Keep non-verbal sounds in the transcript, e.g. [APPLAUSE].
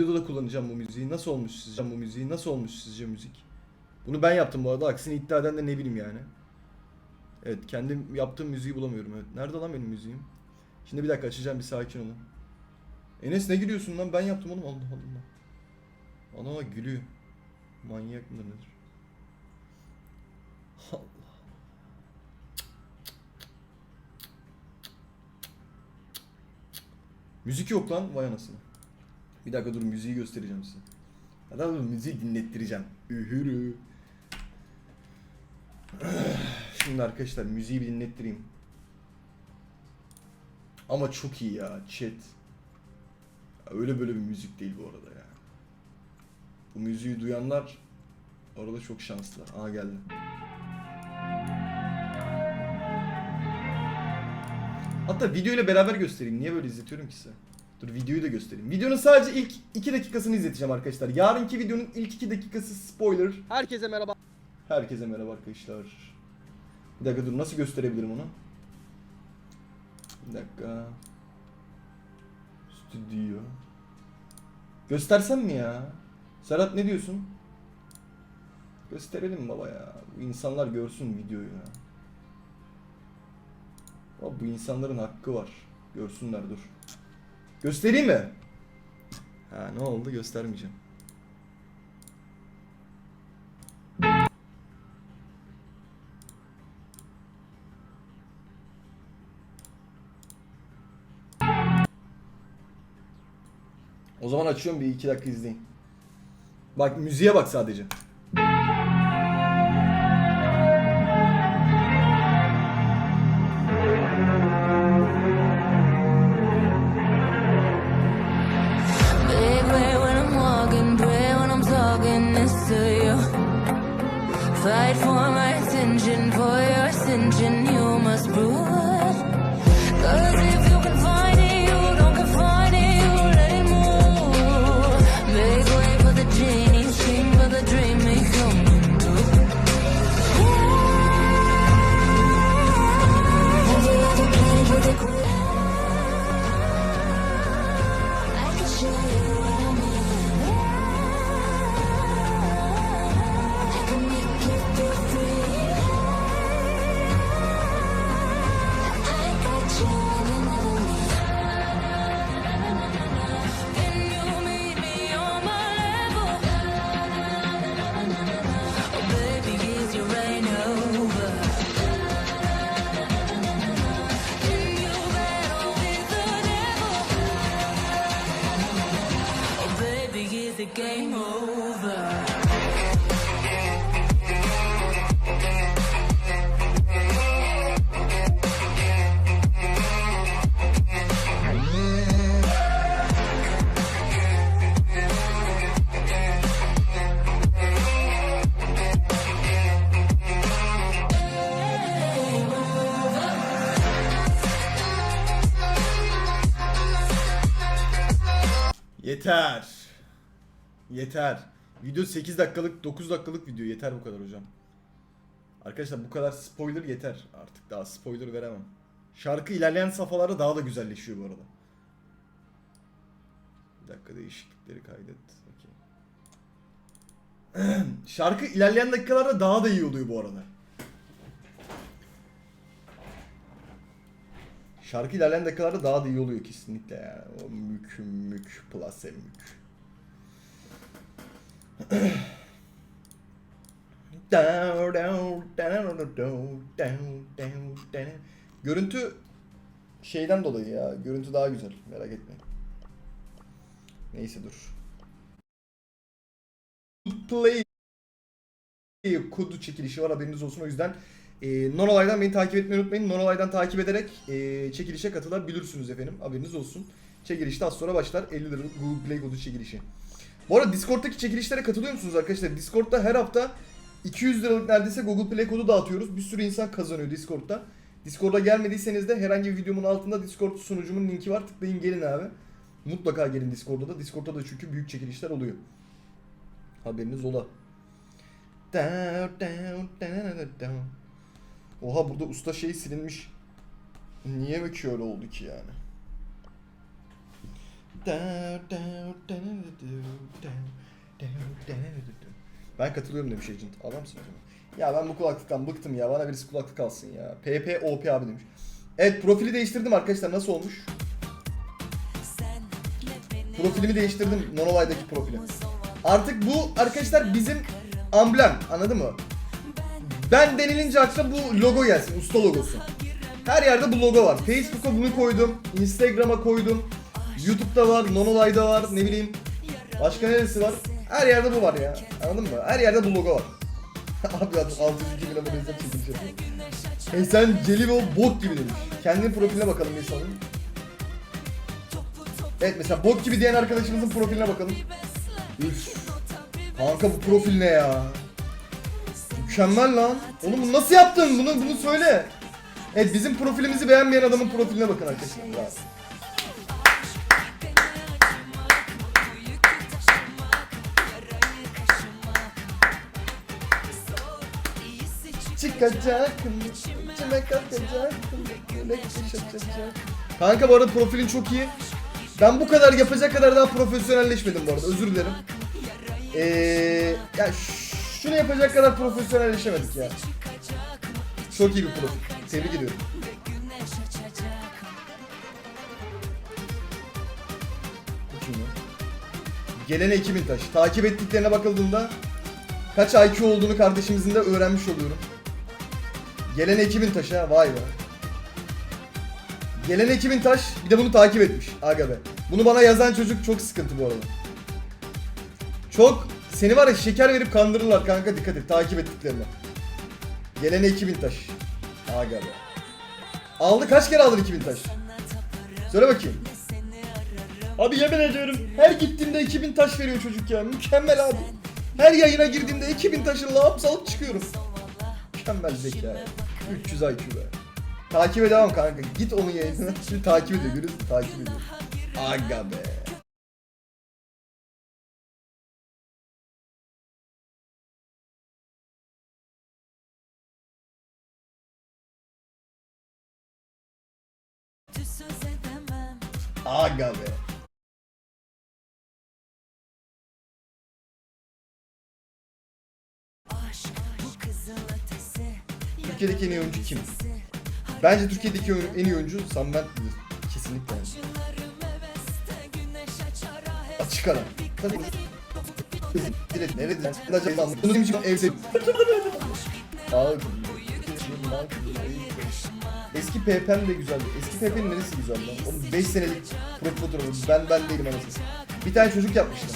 videoda da kullanacağım bu müziği. Nasıl olmuş sizce bu müziği? Nasıl olmuş sizce müzik? Bunu ben yaptım bu arada. Aksini iddia eden de ne bileyim yani. Evet kendim yaptığım müziği bulamıyorum evet. Nerede lan benim müziğim? Şimdi bir dakika açacağım bir sakin olun. Enes ne gülüyorsun lan? Ben yaptım oğlum Allah Allah. Ana gülüyor. Manyak mıdır nedir? Allah. Müzik yok lan vay anasını. Bir dakika dur müziği göstereceğim size. Hatta dur müziği dinlettireceğim. Ühürü. Şimdi arkadaşlar müziği bir dinlettireyim. Ama çok iyi ya chat. Öyle böyle bir müzik değil bu arada ya. Bu müziği duyanlar orada çok şanslı. Aa geldi. Hatta video ile beraber göstereyim. Niye böyle izletiyorum ki size? Dur videoyu da göstereyim. Videonun sadece ilk 2 dakikasını izleteceğim arkadaşlar. Yarınki videonun ilk 2 dakikası spoiler. Herkese merhaba. Herkese merhaba arkadaşlar. Bir dakika dur nasıl gösterebilirim onu? Bir dakika. Stüdyo. Göstersem mi ya? Serhat ne diyorsun? Gösterelim baba ya. Bu insanlar görsün videoyu ya. Baba bu insanların hakkı var. Görsünler dur. Göstereyim mi? Ha ne oldu göstermeyeceğim. O zaman açıyorum bir iki dakika izleyin. Bak müziğe bak sadece. Fight for my attention, for your ascension, is the game over? Yeter. Yeter. Video 8 dakikalık 9 dakikalık video yeter bu kadar hocam. Arkadaşlar bu kadar spoiler yeter. Artık daha spoiler veremem. Şarkı ilerleyen safhalarda daha da güzelleşiyor bu arada. Bir dakika değişiklikleri kaydet. Okey. [CLEARS THROAT] Şarkı ilerleyen dakikalarda daha da iyi oluyor bu arada. Şarkı ilerleyen dakikalarda daha da iyi oluyor kesinlikle ya. O mük mük plus mük. [CLEARS THROAT] Görüntü şeyden dolayı ya. Görüntü daha güzel. Merak etmeyin. Neyse dur. Play kodu çekilişi var haberiniz olsun o yüzden e, Nonolay'dan beni takip etmeyi unutmayın. Nonolay'dan takip ederek e, çekilişe katılabilirsiniz efendim. Haberiniz olsun. Çekiliş az sonra başlar. 50 liralık Google Play kodu çekilişi. Bu arada Discord'daki çekilişlere katılıyor musunuz arkadaşlar? Discord'da her hafta 200 liralık neredeyse Google Play kodu dağıtıyoruz. Bir sürü insan kazanıyor Discord'da. Discord'a gelmediyseniz de herhangi bir videomun altında Discord sunucumun linki var. Tıklayın gelin abi. Mutlaka gelin Discord'da da. Discord'da da çünkü büyük çekilişler oluyor. Haberiniz ola. Oha burada usta şey silinmiş. Niye mi ki öyle oldu ki yani? Ben katılıyorum demiş Agent. O zaman. Ya ben bu kulaklıktan bıktım ya. Bana birisi kulaklık alsın ya. PPOP abi demiş. Evet profili değiştirdim arkadaşlar. Nasıl olmuş? Profilimi değiştirdim. Nonolay'daki profili. Artık bu arkadaşlar bizim amblem. Anladın mı? Ben denilince akla bu logo gelsin. Usta logosu. Her yerde bu logo var. Facebook'a bunu koydum. Instagram'a koydum. YouTube'da var. Nonolay'da var. Ne bileyim. Başka neresi var? Her yerde bu var ya. Anladın mı? Her yerde bu logo var. [LAUGHS] Abi adam 602 bin abone izlem çekilmiş yapıyor. Hey sen Celivo bok gibi demiş. Kendinin profiline bakalım bir sanırım. Evet mesela bok gibi diyen arkadaşımızın profiline bakalım. Üf. Kanka bu profil ne ya? Mükemmel lan. Oğlum bunu nasıl yaptın? Bunu bunu söyle. Evet bizim profilimizi beğenmeyen adamın profiline bakın arkadaşlar. Bravo. Çıkacaktım, içime yelek yaşatacaktım. Kanka bu arada profilin çok iyi. Ben bu kadar yapacak kadar daha profesyonelleşmedim bu arada özür dilerim. Ee, ya şunu yapacak kadar profesyonelleşemedik ya. Çok iyi bir profil. Tebrik ediyorum. Gelene 2000 taş. Takip ettiklerine bakıldığında kaç IQ olduğunu kardeşimizin de öğrenmiş oluyorum. Gelene 2000 taş ha vay be. Gelene 2000 taş bir de bunu takip etmiş. Aga be. Bunu bana yazan çocuk çok sıkıntı bu arada. Çok seni var ya şeker verip kandırırlar kanka dikkat et takip ettiklerine. Gelene 2000 taş. Aga be. Aldı kaç kere aldın 2000 taş? Söyle bakayım. Abi yemin ediyorum her gittiğimde 2000 taş veriyor çocuk ya. Mükemmel abi. Her yayına girdiğimde 2000 taşı lap salıp çıkıyorum. Mükemmel zeka ya. 300 IQ be. Takibe devam kanka. Git onun yayınına. Şimdi takip ediyor. Görüyorsun takip ediyor. Aga be. Aga be. Türkiye'deki en iyi oyuncu kim? Bence Türkiye'deki en iyi oyuncu Sam Bent'dir. Kesinlikle. Açık ara. Tabii. Direkt nerede? Nerede? Bunu demiş evde. Abi. Eski PP'm de güzeldi. Eski PP'nin neresi güzel lan? Oğlum 5 senelik profil fotoğrafı. Ben ben değilim anasını. Bir tane çocuk yapmışlar.